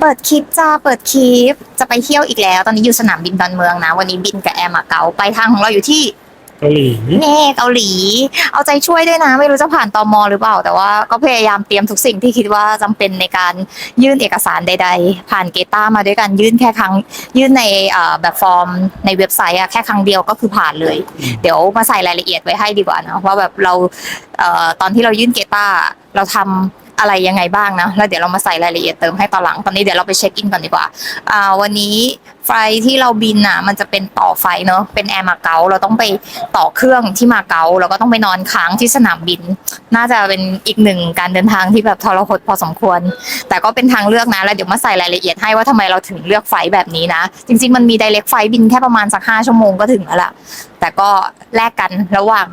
เปิดคลิปจ้าเปิดคลิป จะไปเที่ยวอีกแล้ว ตอนนี้อยู่สนามบินดอนเมืองนะ วันนี้บินกับแอร์มาเก๊าไปทางของเราอยู่ที่เกาหลีเน่เกาหลี เอาใจช่วยด้วยนะ ไม่รู้จะผ่านตอมหรือเปล่า แต่ว่าก็พยายามเตรียมทุกสิ่งที่คิดว่าจำเป็นในการยื่นเอกสารใด ๆ ผ่านเกต้ามาด้วยกันยื่นแค่ครั้ง ยื่นในเอ่อแบบฟอร์มในเว็บไซต์อะแค่ครั้งเดียวก็คือผ่านเลย เดี๋ยวมาใส่รายละเอียดไว้ให้ดีกว่านะว่าแบบเราเอ่อตอนที่เรายื่นเกต้าเราทำ อะไรยังไงบ้างนะแล้วเดี๋ยวเรามาใส่รายละเอียดเติมให้ตอนหลัง ตอนนี้เดี๋ยวเราไปเช็คอินก่อนดีกว่าอ่า วันนี้ไฟที่เราบินอะ มันจะเป็นต่อไฟเนอะเป็นแอร์มาเก๊าเราต้องไปต่อเครื่องที่มาเก๊าแล้วก็ต้องไปนอนค้างที่สนามบิน น่าจะเป็นอีกหนึ่งการเดินทางที่แบบทรหดพอสมควร แต่ก็เป็นทางเลือกนะแล้วเดี๋ยวมาใส่รายละเอียดให้ว่าทำไมเราถึงเลือกไฟแบบนี้นะ จริง ๆ มันมี direct ไฟบินแค่ประมาณสักห้าชั่วโมงก็ถึงแล้วล่ะแต่ก็แลกกันระหว่าง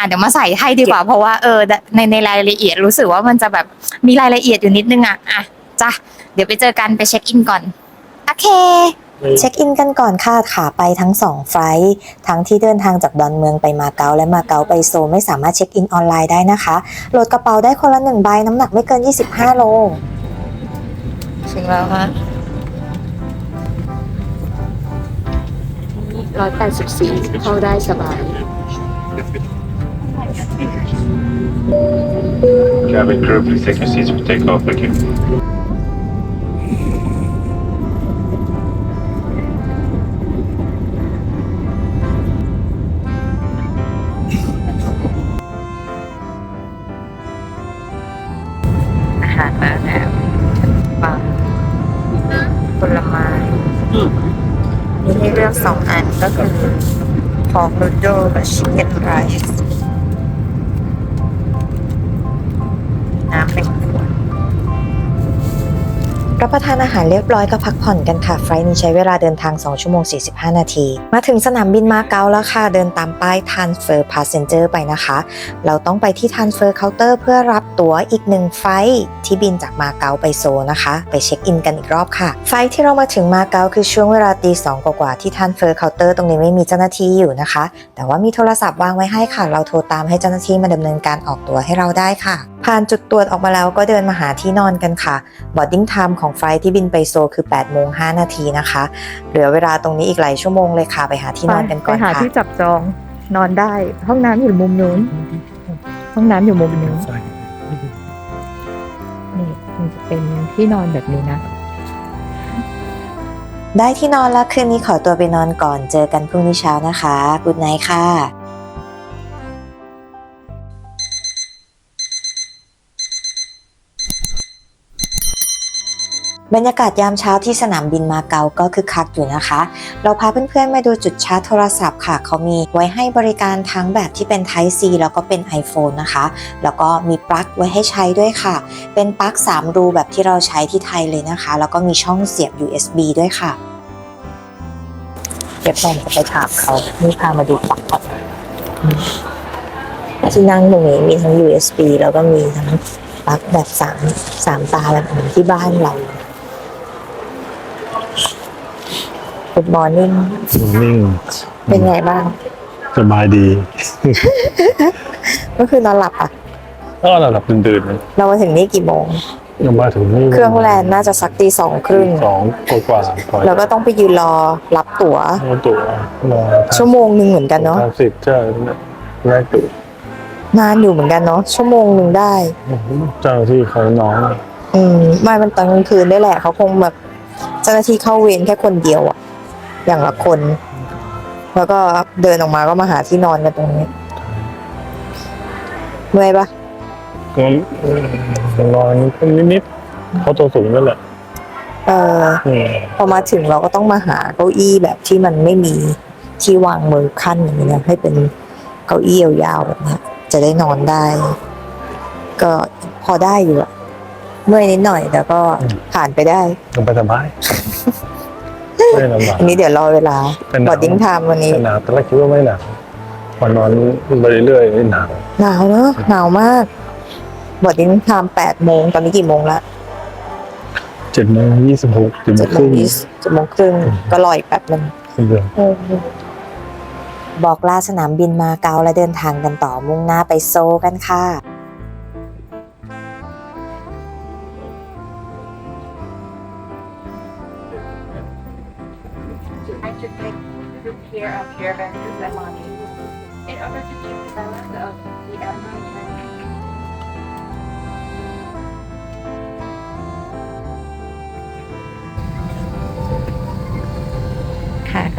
อะเดี๋ยวมาใส่ให้ดีกว่า เพราะว่าเออในในรายละเอียดรู้สึกว่ามันจะแบบมีรายละเอียดอยู่นิดนึงอะอะจ้ะเดี๋ยวไปเจอกันไปเช็คอินก่อนโอเคเช็คอินกันก่อนค่ะขาไปทั้ง 2 ไฟลท์ทั้งที่เดินทางจากดอนเมืองไปมาเก๊าและมาเก๊าไปโซลไม่สามารถเช็คอินออนไลน์ได้นะคะโหลดกระเป๋าได้คนละหนึ่งใบน้ำหนักไม่เกิน 25 โลถึงแล้วค่ะร้อยแปดสิบสี่เข้าได้สบาย Cabin crew, please take your seats for takeoff. Thank you. ที่เลือกสองอันก็คือพอกนูโดกับชิคเก้นไรซ์านอาหารเรียบร้อยก็พักผ่อนกันค่ะ ไฟล์นี้ใช้เวลาเดินทาง 2 ชั่วโมง 45 นาที มาถึงสนามบินมาเก๊าแล้วค่ะ เดินตามป้าย Transfer Passenger ไปนะคะ เราต้องไปที่ Transfer Counter เพื่อรับตั๋วอีกหนึ่งไฟลท์ที่บินจากมาเก๊าไปโซลนะคะ ไปเช็คอินกันอีกรอบค่ะ ไฟลท์ที่เรามาถึงมาเก๊าคือช่วงเวลาตีสองกว่าที่ Transfer Counter ตรงนี้ไม่มีเจ้าหน้าที่อยู่นะคะ แต่ว่ามีโทรศัพท์วางไว้ให้ค่ะ เราโทรตามให้เจ้าหน้าที่มาดำเนินการออกตั๋วให้เราได้ค่ะ ผ่านจุดตรวจออกมาแล้วก็เดินมาหาที่นอนกันค่ะ boarding time ของไฟลท์ที่บินไปโซลคือ8โมง5นาทีนะคะ เหลือเวลาตรงนี้อีกหลายชั่วโมงเลยค่ะ ไปหาที่นอนกันก่อนไปหาค่ะที่จับจองนอนได้ ห้องน้ำอยู่มุมนู้น ห้องน้ำอยู่มุมนู้น นี่มันจะเป็นที่นอนแบบนี้นะ ได้ที่นอนแล้วคืนนี้ขอตัวไปนอนก่อน เจอกันพรุ่งนี้เช้านะคะ กุดไนค่ะ บรรยากาศยามเช้าที่สนามบินมาเก๊าก็คือคักอยู่นะคะ เราพาเพื่อนๆมาดูจุดชาร์จโทรศัพท์ค่ะ เขามีไว้ให้บริการทั้งแบบที่เป็น Type C แล้วก็เป็น iPhone นะคะ แล้วก็มีปลั๊กไว้ให้ใช้ด้วยค่ะ เป็นปลั๊ก3 รูแบบที่เราใช้ที่ไทยเลยนะคะ แล้วก็มีช่องเสียบ USB ด้วยค่ะเดี๋ยวผมจะไปถามเขานี่พามาดูปลั๊กก่อนที่นั่งตรงนี้มีทั้ง USB แล้วก็มีทั้งปลั๊กแบบสามสามตาแบบเหมือนที่บ้านเรา Good morning นิ่งเป็นไงบ้าง สบายดีก็คือนอนหลับอะก็ระดับตื่นๆนะเรามาถึงนี่กี่โมงยังมาถึงนี่เครื่องแลนด์น่าจะสักตีสองครึ่งสองกว่าๆก่อนแล้วก็ต้องไปยืนรอรับตั๋วเอาตั๋วรอชั่วโมงหนึ่งเหมือนกันเนาะทางสิบใช่แรกตั๋วนานอยู่เหมือนกันเนาะชั่วโมงหนึ่งได้ เจ้าหน้าที่เขาน้อง อืมไม่มันตอนกลางคืนได้แหละเขาคงแบบเจ้าหน้าที่เข้าเวรแค่คนเดียวอะ อย่างละคน แล้วก็เดินออกมาก็มาหาที่นอนกันตรงนี้เมื่อยปะก็นอนนิดๆเขาตัวสูงนั่นแหละเอออืมพอมาถึงเราก็ต้องมาหาเก้าอี้แบบที่มันไม่มีที่วางมือขั้นอย่างนี้นะให้เป็นเก้าอี้ยาวๆแบบเนี้ยจะได้นอนได้ ก็พอได้อยู่อะเมื่อยนิดหน่อยแต่ก็ผ่านไปได้ลงไปสบาย ไม่ลำบากอันนี้เดี๋ยวรอเวลาเป็นหนาวบอดดิ้งไทม์วันนี้หนาวแต่แรกคิดว่าไม่หนาวพอนอนไปเรื่อยๆหนาวหนาวเนอะหนาวมากบอดดิ้งไทม์แปดโมงตอนนี้กี่โมงละเจ็ดโมงยี่สิบหกเจ็ดโมเจ็งดคโมรึ่งงยี่สิบเจ็ดโมงครึ่งก็รออีกแป๊บนึงเดือนบอกลาสนามบินมาเก๊าและเดินทางกันต่อมุ่งหน้าไปโซลกันค่ะ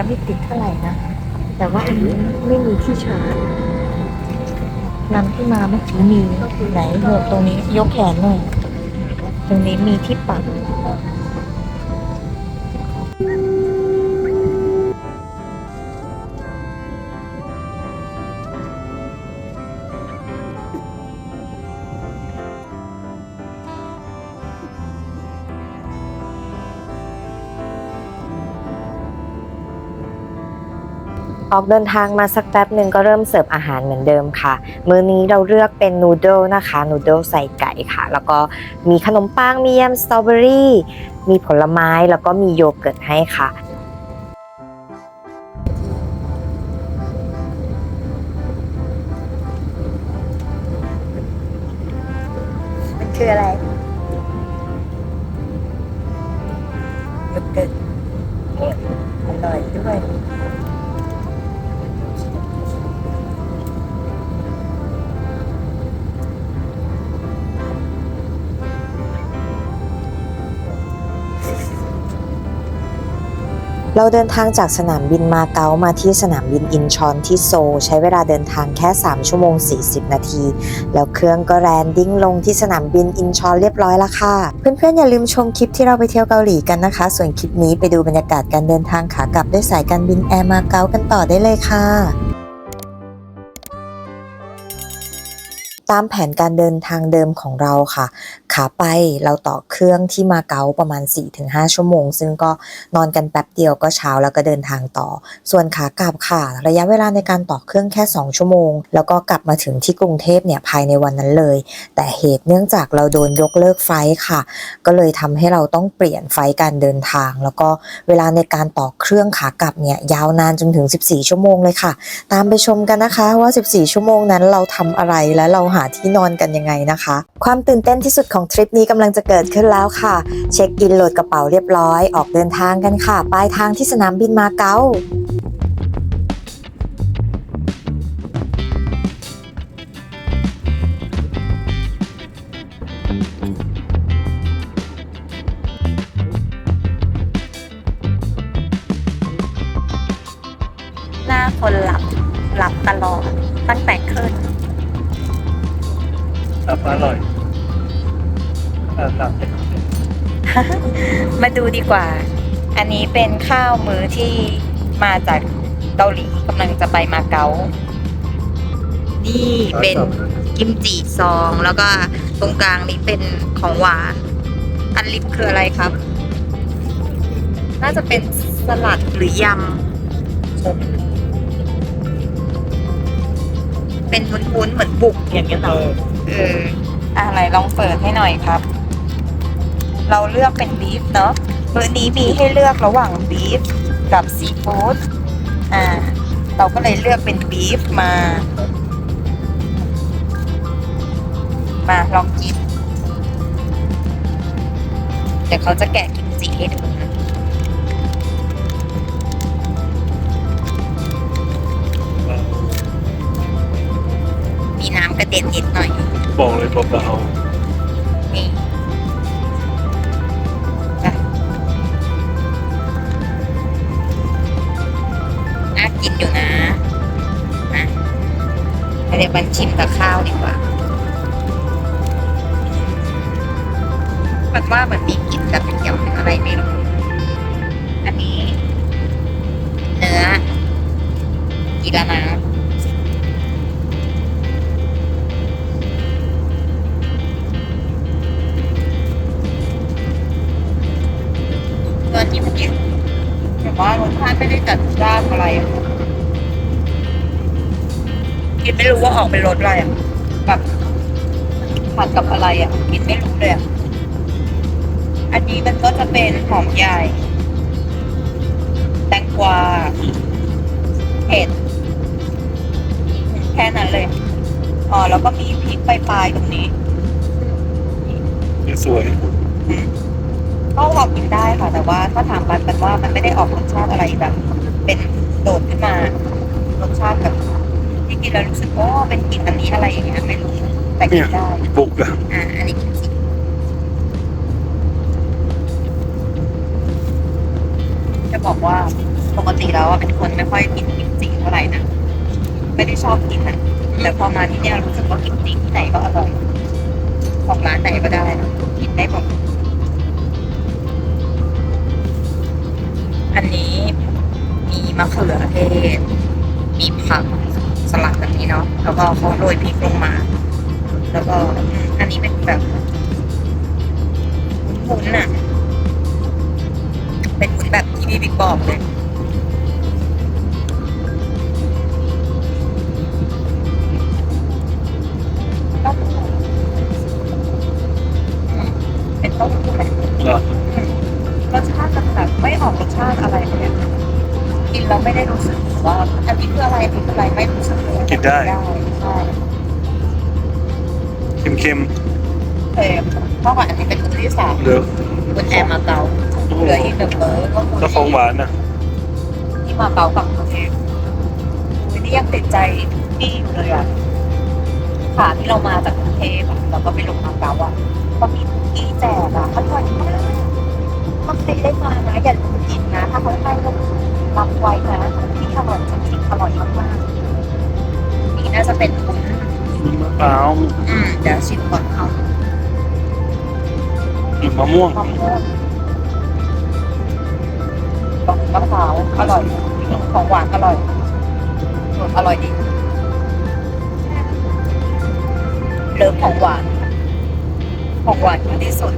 ็ไม่ติดเท่าไหร่นะ แต่ว่าอันนี้ไม่มีที่ชาร์จนำที่มาเมื่อกี้มีไหนโหนตรงนี้ยกแขนหน่อย ตรงนี้มีที่ปัก ออกเดินทางมาสักแป๊บหนึ่งก็เริ่มเสิร์ฟอาหารเหมือนเดิมค่ะ มื้อนี้เราเลือกเป็นนูโดนะคะ นูโดใส่ไก่ค่ะ แล้วก็มีขนมปัง มีแยมสตรอเบอรี่ มีผลไม้ แล้วก็มีโยเกิร์ตให้ค่ะ เราเดินทางจากสนามบินมาเก๊ามาที่สนามบินอินชอนที่โซลใช้เวลาเดินทางแค่ 3 ชั่วโมง 40 นาที แล้วเครื่องก็แลนดิ้งลงที่สนามบินอินชอนเรียบร้อยแล้วค่ะ เพื่อนๆอย่าลืมชมคลิปที่เราไปเที่ยวเกาหลีกันนะคะ ส่วนคลิปนี้ไปดูบรรยากาศการเดินทางขากลับด้วยสายการบินแอร์มาเก๊ากันต่อได้เลยค่ะ ตามแผนการเดินทางเดิมของเราค่ะ ขาไปเราต่อเครื่องที่มาเก๊าประมาณ 4-5 ชั่วโมง ซึ่งก็นอนกันแป๊บเดียวก็เช้าแล้วก็เดินทางต่อ ส่วนขากลับค่ะ ระยะเวลาในการต่อเครื่องแค่ 2 ชั่วโมง แล้วก็กลับมาถึงที่กรุงเทพเนี่ยภายในวันนั้นเลย แต่เหตุเนื่องจากเราโดนยกเลิกไฟล์ค่ะ ก็เลยทำให้เราต้องเปลี่ยนไฟล์การเดินทาง แล้วก็เวลาในการต่อเครื่องขากลับเนี่ยยาวนานจนถึง 14 ชั่วโมงเลยค่ะ ตามไปชมกันนะคะว่า 14 ชั่วโมงนั้นเราทำอะไรและเราหาที่นอนกันยังไงนะคะ ความตื่นเต้นที่สุดของทริปนี้กำลังจะเกิดขึ้นแล้วค่ะ เช็คอินโหลดกระเป๋าเรียบร้อยออกเดินทางกันค่ะปลายทางที่สนามบินมาเก๊า มาดูดีกว่า อันนี้เป็นข้าวมื้อที่มาจากเกาหลีกำลังจะไปมาเก๊า นี่เป็นกิมจิซอง แล้วก็ตรงกลางนี้เป็นของหวาน อันลิปคืออะไรครับ น่าจะเป็นสลัดหรือยำ เป็นวุ้นๆเหมือนบุกอย่างเงี้ยเหรอเอออะไรลองเปิดให้หน่อยครับ เราเลือกเป็นบีฟเนาะมื้อนี้มีให้เลือกระหว่างบีฟกับซีฟู้ดอ่าเราก็เลยเลือกเป็นบีฟมา มาลองกิน เดี๋ยวเขาจะแกะกิมจิให้ดูนะมีน้ำกระเด็นนิดหน่อย บอกเลยเบานี่ กินอยู่นะนะเดี๋ยวมันชิมกับข้าวดีกว่า มันว่ามันมีกลิ่นกับเกี่ยวกับอะไรไม่รู้ อันนี้ เนื้อกีละนะเนื้อที่มันเยอะแต่ว่ารสชาติไม่ได้จัดจ้านอะไรอะ กินไม่รู้ว่าออกเป็นรสอะไรอะแบบผัดกับอะไรอะกินไม่รู้เลยอะอันนี้มันก็จะเป็นหอมใหญ่แตงกวาเผ็ดแค่นั้นเลยอ๋อแล้วก็มีพริกปลายๆตรงนี้ๆสวยก็พอกินได้ค่ะ แต่ว่าถ้าถามปันปันว่ามันไม่ได้ออกรสชาติอะไรแบบ เป็นโดดขึ้นมารสชาติแบบ ที่กินแล้วรู้สึกโอ้เป็นกลิ่นอันนี้อะไรอย่างเงี้ยไม่รู้แต่กินได้บุกอะอ่าอันนี้กิมจิจะบอกว่าปกติแล้วอะเป็นคนไม่ค่อยกินกิมจิเท่าไหร่นะไม่ได้ชอบกินนะแต่พอมาที่เนี่ยรู้สึกว่ากิมจิที่ไหนก็อร่อยของร้านไหนก็ได้นะกินได้หมดอันนี้มีมะเขือเทศมีผัก สลัดแบบนี้เนาะแล้วก็เขาโรยพริกลงมา แล้วก็อันนี้เป็นแบบวุ้นๆน่ะเป็นวุ้นแบบที่พี่บิ๊กบอกเลย ได้ ใช่เค็มเออเพราะว่าอันนี้เป็นมื้อที่สามๆเหลือบนแอร์มาเก๊าเหลืออีกหนึ่งมื้อก็คือแล้วของหวานนะที่มาเก๊ากับกรุงเทพอุ้ยนี่ยังติดใจที่อยู่เลยอะขาที่เรามาจากกรุงเทพอะแล้วก็ไปลงมาเก๊าอะก็มีที่แจกอะอร่อยมากถ้าใครได้มานะอย่าลืมกินนะ ถ้าเขาให้ก็รับไว้นะที่อร่อยจริงๆอร่อยมากๆ น่าจะเป็นวุ้นมีมะพร้าวอืมเดี๋ยวชิมก่อนเอามีมะม่วงมะม่วงกับมะพร้าวอร่อย ของหวานอร่อยอออร่อยดีเลิฟของหวาน ของหวานคือที่สุด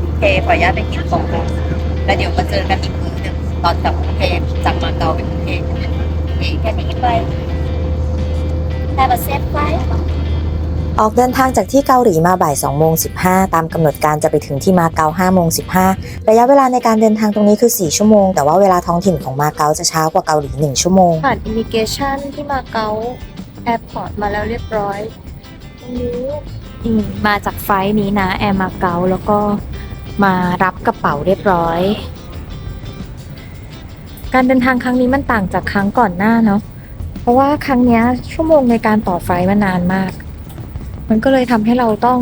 โอเคขออนุญาตไปกินของหวานแล้วเดี๋ยวมาเจอกันอีกมื้อหนึ่งตอนกลับกรุงเทพจากมาเก๊าไปกรุงเทพโอเคแค่นี้ไป Have a safe flight ออกเดินทางจากที่เกาหลีมาบ่าย2โมง15 ตามกำหนดการจะไปถึงที่มาเก๊า5โมง15 ระยะเวลาในการเดินทางตรงนี้คือ 4 ชั่วโมง แต่ว่าเวลาท้องถิ่นของมาเก๊าจะช้ากว่าเกาหลี 1 ชั่วโมง ผ่านอิมิเกชันที่มาเก๊าแอร์พอร์ตมาแล้วเรียบร้อยตรงนี้อืมมาจากไฟล์นี้นะแอร์มาเก๊าแล้วก็มารับกระเป๋าเรียบร้อย การเดินทางครั้งนี้มันต่างจากครั้งก่อนหน้าเนาะ เพราะว่าครั้งนี้ชั่วโมงในการต่อไฟมันนานมาก มันก็เลยทำให้เราต้อง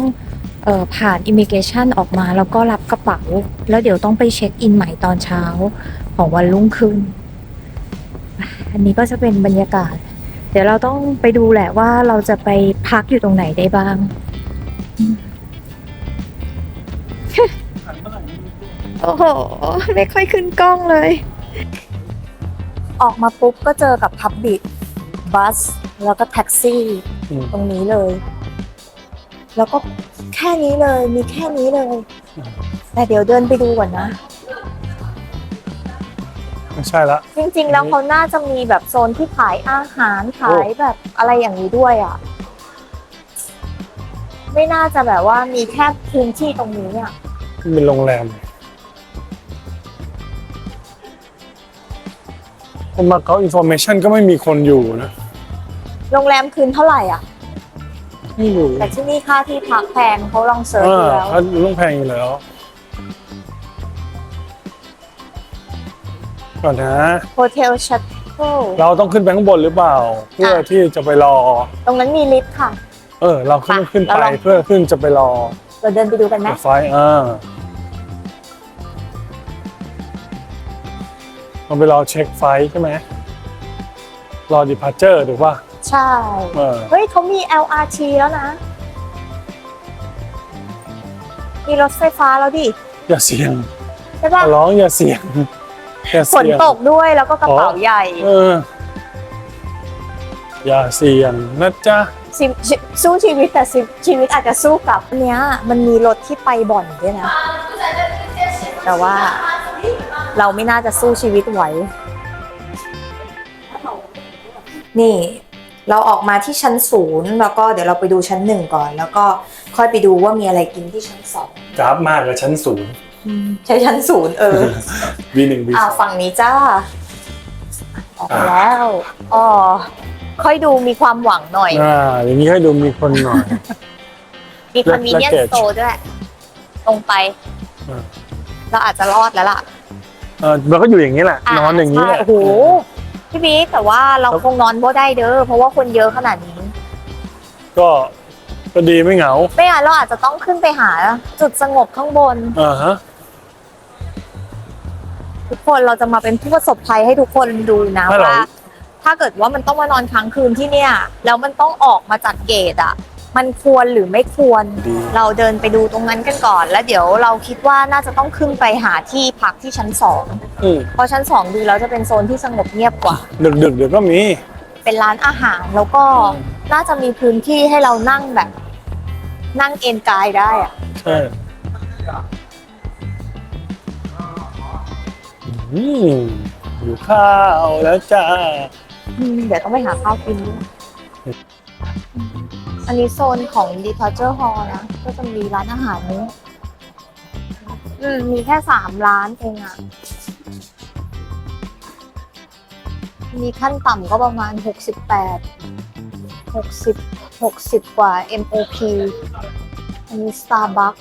ออผ่านอิมิเกชันออกมา แล้วก็รับกระเป๋า แล้วเดี๋ยวต้องไปเช็คอินใหม่ตอนเช้าของวันรุ่งขึ้น อันนี้ก็จะเป็นบรรยากาศ เดี๋ยวเราต้องไปดูแหละว่าเราจะไปพักอยู่ตรงไหนได้บ้างโอ้โห ไม่ค่อยขึ้นกล้องเลย ออกมาปุ๊บก็เจอกับพับบิ c บัส แล้วก็แท็กซี่อืม ตรงนี้เลย แล้วก็แค่นี้เลยมีแค่นี้เลยแต่เดี๋ยวเดินไปดูก่อนนะ ไม่ใช่ละ จริง ๆ แล้วเขาน่าจะมีแบบโซนที่ขายอาหารขายแบบอะไรอย่างนี้ด้วยอะ ไม่น่าจะแบบว่ามีแค่พื้นที่ตรงนี้อะเป็นโรงแรมผมมาเขาอินโฟเมชันก็ไม่มีคนอยู่นะ โรงแรมคืนเท่าไหร่อะ ไม่รู้แต่ที่นี่ค่าที่พักแพงเขาลองเซิร์ชอ่าดูแล้ว เขาต้องแพงอยู่แล้วก่อนนะ โฮเทลชัตเทิลเราต้องขึ้นไปข้างบนหรือเปล่า เพื่อที่จะไปรอ ตรงนั้นมีลิฟต์ค่ะ เออ เราขึ้นไปขึ้นไปเราลอง เพื่อขึ้นจะไปรอเราเดินไปดูกันไหมรถไฟอ่าเราไปรอเช็คไฟล์ใช่ไหมรอ departure ถูกป่ะ ใช่ เออ เฮ้ยเขามี LRT แล้วนะ มีรถไฟฟ้าแล้วดิอย่าเสี่ยงใช่ขปะอร้องอย่าเสี่ยงอย่าฝนเสี่ยง ตกด้วยแล้วก็กระเป๋าอ๋อ ใหญ่เออ อย่าเสี่ยงนะจ๊ะชีชีสู้ชีวิตแต่ชีชีวิตอาจจะสู้กลับอันเนี้ยมันมีรถที่ไปบ่อนด้วยนะ แต่ว่า เราไม่น่าจะสู้ชีวิตไหว นี่ เราออกมาที่ชั้นศูนย์แล้วก็เดี๋ยวเราไปดูชั้นหนึ่งก่อน แล้วก็ค่อยไปดูว่ามีอะไรกินที่ชั้นสองกราฟมากกับชั้นศูนย์ใช้ชั้นศูนย์เออ V1 V2 อ่าฝั่งนี้จ้าออกมาแล้วอ๋อค่อยดูมีความหวังหน่อย อ่าอย่างนี้ให้ดูมีคนหน่อย มีคอนวีเนียน Luggage โซด้วย ตรงไปอ่า เราอาจจะรอดแล้วล่ะ เออมันก็อยู่อย่างนี้แหละ นอนอย่างนี้นี้แหละโอ้โห พี่บิ๊กแต่ว่าเราคงนอนบ่ได้เด้อเพราะว่าคนเยอะขนาดนี้ ก็ก็ดีไม่เหงา ไม่งั้นเราอาจจะต้องขึ้นไปหา จุดสงบข้างบน อ่าฮะ ทุกคนเราจะมาเป็นผู้ประสบภัยให้ทุกคนดูนะไม่หรอกว่า ถ้าเกิดว่ามันต้องมานอนค้างคืนที่เนี่ย แล้วมันต้องออกมาจากเกตอะ มันควรหรือไม่ควร ดี เราเดินไปดูตรงนั้นกันก่อน แล้วเดี๋ยวเราคิดว่าน่าจะต้องขึ้นไปหาที่พักที่ชั้นสองอืมเพราะชั้นสองดูแล้วจะเป็นโซนที่สงบเงียบกว่า ดึกดึกๆเดี๋ยวก็มี เป็นร้านอาหารแล้วก็น่าจะมีพื้นที่ให้เรานั่งแบบ นั่งเอนกายได้อะใช่อืมอยู่ข้าวแล้วจ้า อืมเดี๋ยวต้องไปหาข้าวกินด้วย อันนี้โซนของ departure hall นะ ก็จะมีร้านอาหารนี้อืม มีแค่สามร้านเองอะมีขั้นต่ำก็ประมาณหกสิบแปดหกสิบหกสิบกว่า MOP อันนี้ Starbucks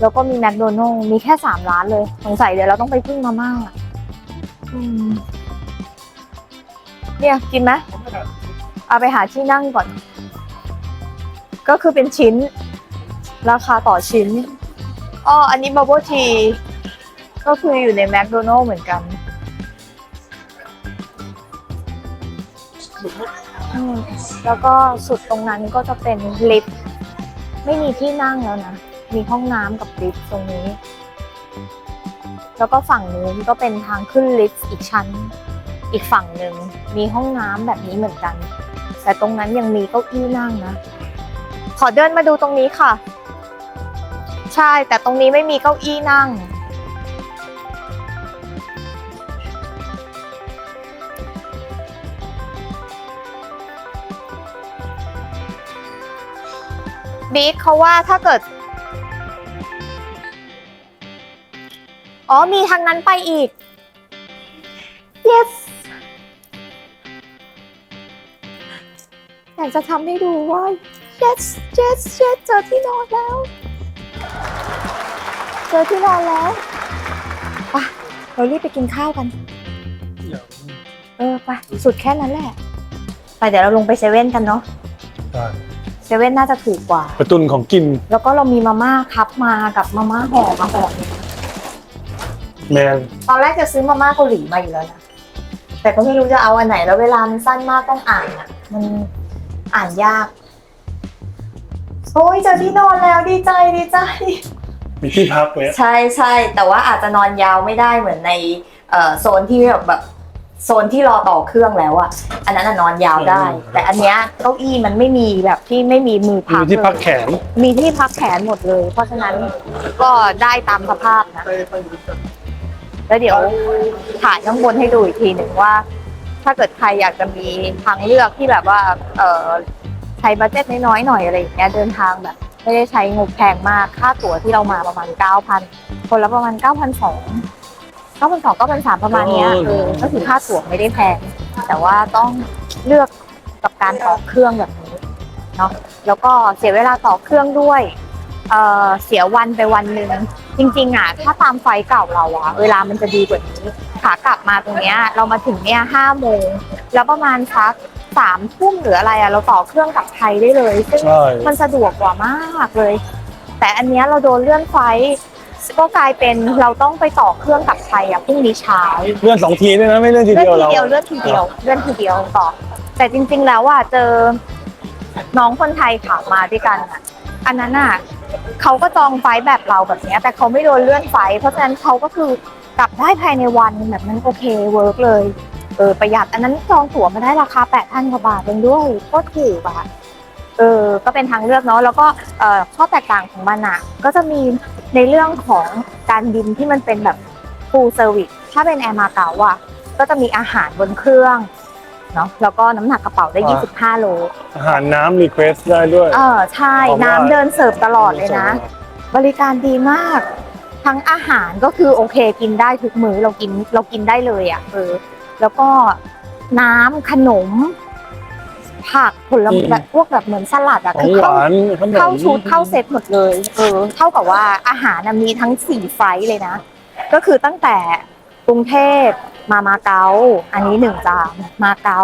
แล้วก็มี McDonald's มีแค่สามร้านเลย สงสัยเดี๋ยวเราต้องไปพึ่งมาม่าอืมเนี่ย กินไหมเอาไปหาที่นั่งก่อน ก็คือเป็นชิ้น ราคาต่อชิ้นอ๋ออันนี้บับเบิลทีก็คืออยู่ในแมคโดนัลล์เหมือนกันแล้วก็สุดตรงนั้นก็จะเป็นลิฟต์ไม่มีที่นั่งแล้วนะ มีห้องน้ำกับลิฟต์ตรงนี้ แล้วก็ฝั่งนู้นก็เป็นทางขึ้นลิฟต์อีกชั้น อีกฝั่งหนึ่งมีห้องน้ำแบบนี้เหมือนกัน แต่ตรงนั้นยังมีเก้าอี้นั่งนะ ขอเดินมาดูตรงนี้ค่ะ ใช่แต่ตรงนี้ไม่มีเก้าอี้นั่ง บิ๊กเขาว่าถ้าเกิด อ๋อมีทางนั้นไปอีก yes อยากจะทำให้ดูว่า yes yes yes เจอที่นอนแล้ว เจอที่นอนแล้วไปเรารีบไปกินข้าวกันเออไปสุดแค่นั้นแหละ ไปเดี๋ยวเราลงไปเซเว่นกันเนาะได้เซเว่นน่าจะถูกกว่า ประตุนของกินแล้วก็เรามีมาม่าคัพมากับมาม่าห่อมาห่อหนึ่งแมนตอนแรกจะซื้อมาม่าเกาหลีมาอยู่แล้วนะแต่ก็ไม่รู้จะเอาอันไหนแล้วเวลามันสั้นมากต้องอ่านอะ มันอ่านยาก โอ้ยเจอที่นอนแล้วดีใจดีใจ มีที่พักเลยใช่ใช่แต่ว่าอาจจะนอนยาวไม่ได้เหมือนในเอ่อโซนที่แบบแบบโซนที่รอต่อเครื่องแล้วอะอันนั้นอะนอนยาวได้ แต่อันเนี้ยเก้าอี้มันไม่มีแบบที่ไม่มีมือพัมีกที่พักเลยแขน มีที่พักแขนหมดเลย เพราะฉะนั้นก็ได้ตามสภาพนะ แล้วเดี๋ยวถ่ายข้างบนให้ดูอีกทีหนึ่งว่า ถ้าเกิดใครอยากจะมีทางเลือกที่แบบว่าเออ ใช้บัตเจ็ตน้อยๆหน่อยอะไรอย่างเงี้ยเดินทางแบบ ไม่ได้ใช้งบแพงมากค่าตั๋วที่เรามาประมาณเก้าพันคนละประมาณเก้าพันสองเก้าพันสองเก้าพันสามประมาณเนี้ยเออก็คือค่าตั๋วไม่ได้แพง แต่ว่าต้องเลือกกับการต่อเครื่องแบบนี้เนาะแล้วก็เสียเวลาต่อเครื่องด้วยเอ่อเสียวันไปวันหนึ่งจริงๆอะถ้าตามไฟล์เก่าเราอะเวลามันจะดีกว่านี้ขากลับมาตรงเนี้ยเรามาถึงเนี่ยห้าโมงแล้วประมาณสัก สามทุ่มหรืออะไรอะเราต่อเครื่องกลับไทยได้เลยซึ่งใช่ มันสะดวกกว่ามากเลย แต่อันเนี้ยเราโดนเลื่อนไฟล์ก็กลายเป็นเราต้องไปต่อเครื่องกลับไทยอะพรุ่งนี้เช้า เลื่อนสองทีด้วยนะไม่เลื่อนทีเลื่อนเดียวทีเราเดียวเลื่อนทีเดียวเลื่อนทีเดียวต่อ แต่จริง ๆ แล้วอะเจอน้องคนไทยขับมาด้วยกันอะ อันนั้นอะเขาก็จองไฟล์แบบเราแบบเนี้ย แต่เขาไม่โดนเลื่อนไฟล์เพราะฉะนั้นเขาก็คือกลับได้ภายในวันแบบนั้นโอเคเวิร์กเลย เออประหยัดอันนั้นจองตั๋วมาได้ราคาแปดพันกว่าบาทเองด้วยก็ถูกอะเออก็เป็นทางเลือกเนาะแล้วก็เอ่อข้อแตกต่างของมันอะก็จะมีในเรื่องของการบินที่มันเป็นแบบ full service ถ้าเป็นแอร์มาเก๊าอะก็จะมีอาหารบนเครื่องเนาะแล้วก็น้ำหนักกระเป๋าได้ 25 โล อาหารน้ำรีเควสได้ด้วย เออใช่เพราะว่าน้ำเดินเสิร์ฟตลอดเลยนะ บริการดีมาก ทั้งอาหารก็คือโอเคกินได้ทุกมื้อเรากินเรากินได้เลยอะเออ แล้วก็น้ำขนม ผักผลไม้แบบพวกแบบเหมือนสลัดอะของคือหเข้าวานขนม เข้าชุดเข้าเซตหมดเลยเออเท่ากับว่าอาหารน่ะมีทั้งสี่ไฟล์เลยนะ ก็คือตั้งแต่กรุงเทพมามาเก๊าอันนี้หนึ่งจานมาเก๊า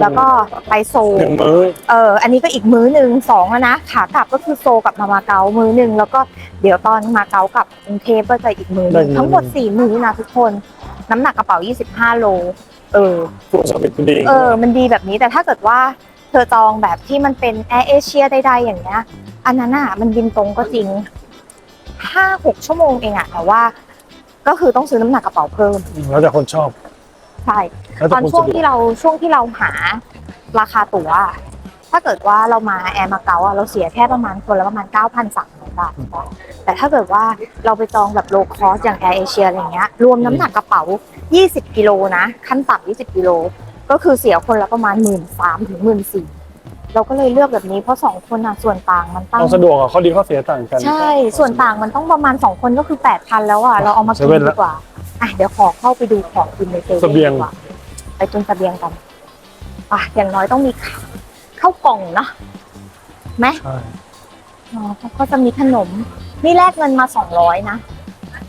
แล้วก็ไปโซล หนึ่งมื้อเออ อันนี้ก็อีกมื้อหนึ่งสองอะนะ ขากลับก็คือโซลกับมามาเก๊ามื้อหนึ่งแล้วก็เดี๋ยวตอนมาเก๊ากลับกรุงเทพก็จะอีกมื้อหนึ่งทั้งหมดสี่มื้อนะทุกคน น้ำหนักกระเป๋า 25 โล เออพวกสวิตมันดีเออ มันดีแบบนี้แต่ถ้าเกิดว่าเธอจองแบบที่มันเป็นแอร์เอเชียใดๆอย่างเงี้ย อันนั้นอะมันบินตรงก็จริงห้าหกชั่วโมงเองอะแต่ว่า ก็คือต้องซื้อน้ำหนักกระเป๋าเพิ่ม แล้วแต่คนชอบ ใช่ แล้วตแต่อนคนช่วงสะดวที่กเราช่วงที่เราหาราคาตั๋ว ถ้าเกิดว่าเรามาแอร์มาเก๊าอะเราเสียแค่ประมาณคนละประมาณ 9,300 บาทแต่ถ้าเกิดว่าเราไปจองแบบโลคอสอย่างแอร์เอเชียอะไรเงี้ยรวมน้ำหนักกระเป๋า 20 กิโลนะ ขั้นต่ำ20 กิโล ก็คือเสียคนละประมาณ 1 3ื่นถึงหมื่นสี่เราก็เลยเลือกแบบนี้เพราะสองคนอะส่วนต่างมันตั้งเอาสะดวกอะข้อดีข้อเสียต่างกัน ใช่ ส่วนต่างมันต้องประมาณ 2 คนก็คือ 8,000 แล้วอะเราเอามากิเซเว่นนดีละกว่าอะเดี๋ยวขอเข้าไปดูของกินในเซเว่นเสบียงดีกว่าไปตุนเสบียงกันอะอย่างน้อยต้องมีข้าวข้าวกล่องเนาะไหมใช่อ๋อเขาก็จะมีขนม นี่แลกเงินมา200นะ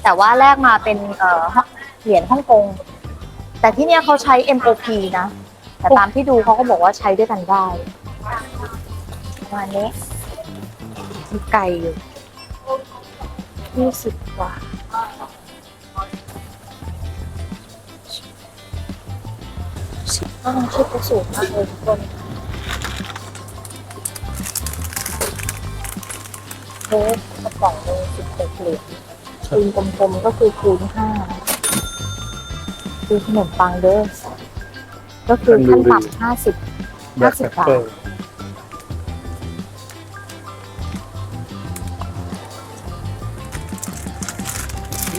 แต่ว่าแลกมาเป็นเอ่อเหรียญฮ่องกง แต่ที่เนี่ยเขาใช้ MOP นะ แต่ตามที่ดูเขาก็บอกว่าใช้ด้วยกันได้ประมาณนี้มีไก่อยู่ยี่สิบกว่าก็ต้องชิดกระสูงมากเลยทุกคน เทปกระป๋องเลยสิบหกเหรียญคูณกลมๆก็คือคูณห้าคือขนมปังเด้อก็คือขั้นต่ำห้าสิบแบ็ค50แพคเกอร์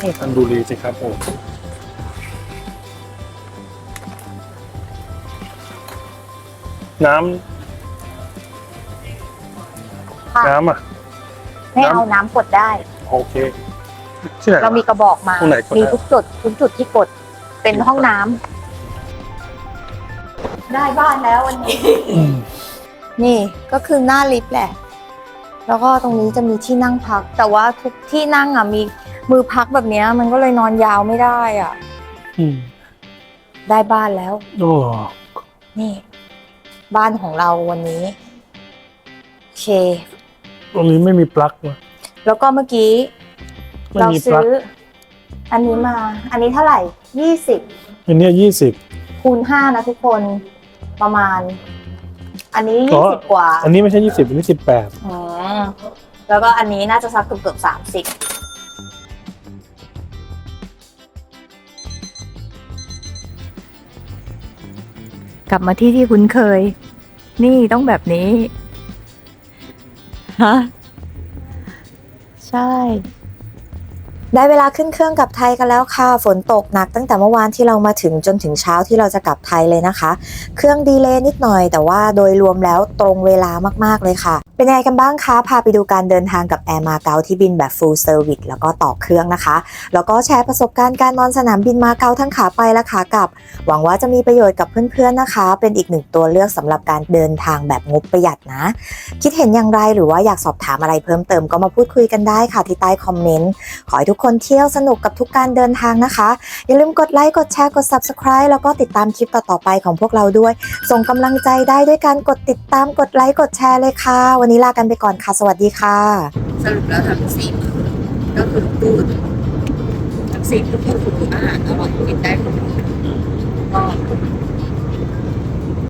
นี่ทันดูรีสิครับผมน้ค่ะำน้ำอะ ไม่เอาน้ำกดได้ โอเค ที่ไหนวะเรามีกระบอกมา ตรงไหนกดได้ มีทุกจุดทุกจุดที่กด เป็นห้องน้ำได้บ้านแล้ววันนี้ อืมนี่ก็คือหน้าลิฟต์แหละ แล้วก็ตรงนี้จะมีที่นั่งพัก แต่ว่าทุกที่นั่งอะมีมือพักแบบเนี้ยมันก็เลยนอนยาวไม่ได้อะ อืมได้บ้านแล้ว โอ้นี่ บ้านของเราวันนี้ โอเค ตรงนี้ไม่มีปลั๊กวะแล้วก็เมื่อกี้ ไม่เรามีปลั๊ซื้กออันนี้มา อันนี้เท่าไหร่ยี่สิบอันเนี้ยี่สิบ คูณห้านะทุกคนประมาณ อันนี้อ๋ยี่อสิบกว่าอันนี้ไม่ใช่ยี่สิบอันนี้สิบแปดอืมแล้วก็อันนี้น่าจะสักเกือบเกือบสามสิบกลับมาที่ที่คุ้นเคย นี่ต้องแบบนี้ฮะ ใช่ ได้เวลาขึ้นเครื่องกลับไทยกันแล้วค่ะ ฝนตกหนักตั้งแต่เมื่อวานที่เรามาถึงจนถึงเช้าที่เราจะกลับไทยเลยนะคะ เครื่องดีเลย์นิดหน่อย แต่ว่าโดยรวมแล้วตรงเวลามากๆเลยค่ะ เป็นยังไงกันบ้างคะพาไปดูการเดินทางกับแอร์มาเก๊าที่บินแบบ full service แล้วก็ต่อเครื่องนะคะ แล้วก็แชร์ประสบการณ์การนอนสนามบินมาเก๊าทั้งขาไปและขากลับ หวังว่าจะมีประโยชน์กับเพื่อนๆนะคะ เป็นอีกหนึ่งตัวเลือกสำหรับการเดินทางแบบงบประหยัดนะ คิดเห็นอย่างไรหรือว่าอยากสอบถามอะไรเพิ่มเติมก็มาพูดคุยกันได้ค่ะที่ใต้คอมเมนต์ขอให้ทุกคนเที่ยวสนุกกับทุกการเดินทางนะคะ อย่าลืมกดไลค์กดแชร์กด Subscribe แล้วก็ติดตามคลิปต่อๆไปของพวกเราด้วย ส่งกำลังใจได้ด้วยการกดติดตามกดไลค์กดแชร์เลยค่ะ วันนี้ลากันไปก่อนค่ะ สวัสดีค่ะ สรุปแล้วทั้งสี่ก็คือพูดทั้งสี่มื้อก็คืออาหารอร่อยกินได้